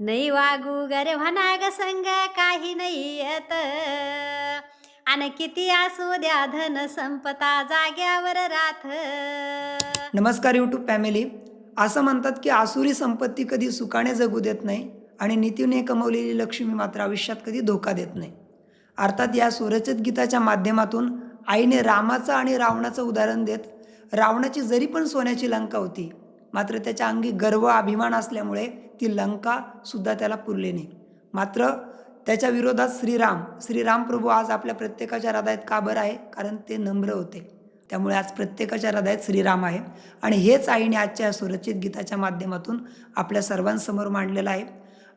नाही वागू गर म्हणाग संग काही नाही येत. आणि किती असू द्या धन संपता जाग्यावर राथ नमस्कार यूट्यूब फॅमिली असं म्हणतात की आसुरी संपत्ती कधी सुखाने जगू देत नाही आणि नीतीने कमवलेली लक्ष्मी मात्र आयुष्यात कधी धोका देत नाही. अर्थात या स्वरचित गीताच्या माध्यमातून आईने रामाचं आणि रावणाचं उदाहरण देत रावणाची जरी पण सोन्याची लंका होती मात्र त्याच्या अंगी गर्व अभिमान असल्यामुळे ती लंका सुद्धा त्याला पुरली नाही. मात्र त्याच्या विरोधात श्रीराम श्रीराम प्रभू आज आपल्या प्रत्येकाच्या हृदयात का बरं आहे? कारण ते नम्र होते. त्यामुळे आज प्रत्येकाच्या हृदयात श्रीराम आहे. आणि हेच आईने आजच्या सुरक्षित गीताच्या माध्यमातून आपल्या सर्वांसमोर मांडलेलं आहे.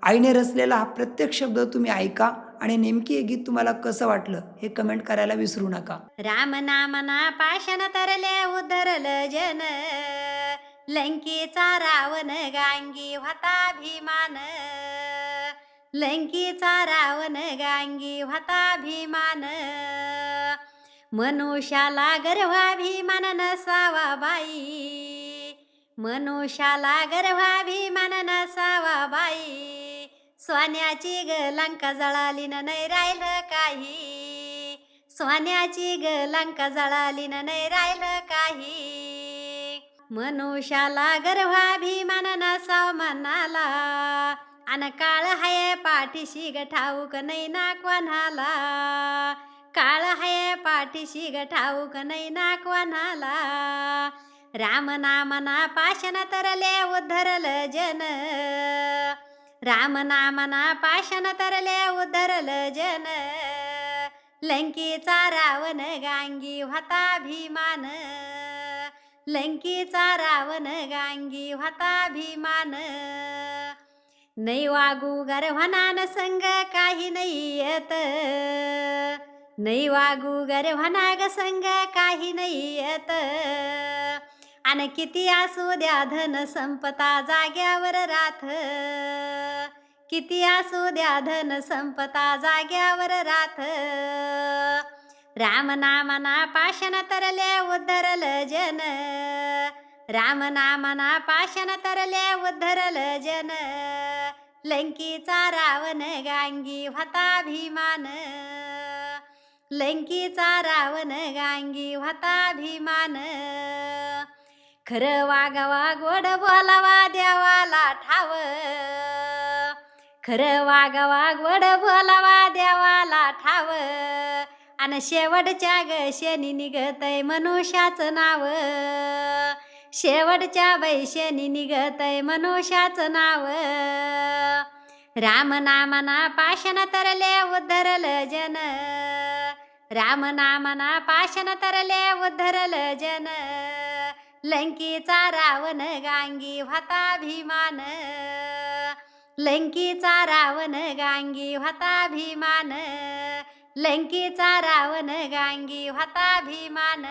आईने रचलेला हा प्रत्येक शब्द तुम्ही ऐका आणि नेमकी हे गीत तुम्हाला कसं वाटलं हे कमेंट करायला विसरू नका. राम नामना पाषाण तरले उधरल जन. लंकीचा रावण गांगी होता भीमान लंकीचा रावण गांगी होता भीमान मनुष्याला गर्भाभिमान नसावा बाई. मनुष्याला गर्भाभिमान नसावा बाई. सोन्याची ग लंका जळाली नाही राहिलं काही. सोन्याची ग लंका जळाली नाही राहिलं काही. मनुष्याला गर्भाभिमान नसाव मनाला. अन काळ हाय पाठीशी ग ठाऊक नाही ना कोणाला काळ हाय पाठीशी ग ठाऊक नाही ना कोणाला राम नामना पाषाण तरले उद्धरल जन. राम नामना पाषाण तरले उद्धरल जन. लंकीचा रावण गांगी होता भीमान लंकेचा रावण गांगी व्हाता भीमान नाही वागू गर्भनान संग काही नाही येत. नाही वागू गर्भनाग संग काही नाही येत. आणि किती असू द्या धन संपता जाग्यावर राथ. किती असू द्या धन संपता जाग्यावर राथ. राम नामना तरले उद्धरल जन. राम नामना तरले उद्धरल जन. लंकीचा रावण गांगी होता भीमान लंकीचा रावण गांगी होता भीमान खरं वागावा गोड बोलावा देवाला ठाव. खरं वागावा गोड बोलावा देवाला ठाव. आणि शेवटच्या ग शनी निघतय मनुष्याचं नाव. शेवटच्या बैशनी निघतय मनुष्याचं नाव. राम नामना पाषाण तरले उद्धरल जन. राम नामना पाषाण तरले उद्धरल जन. लंकीचा रावण गांगी व्हता भीमान लंकीचा रावण गांगी व्हता भीमान लंकेचा रावण गांगी होता भीमान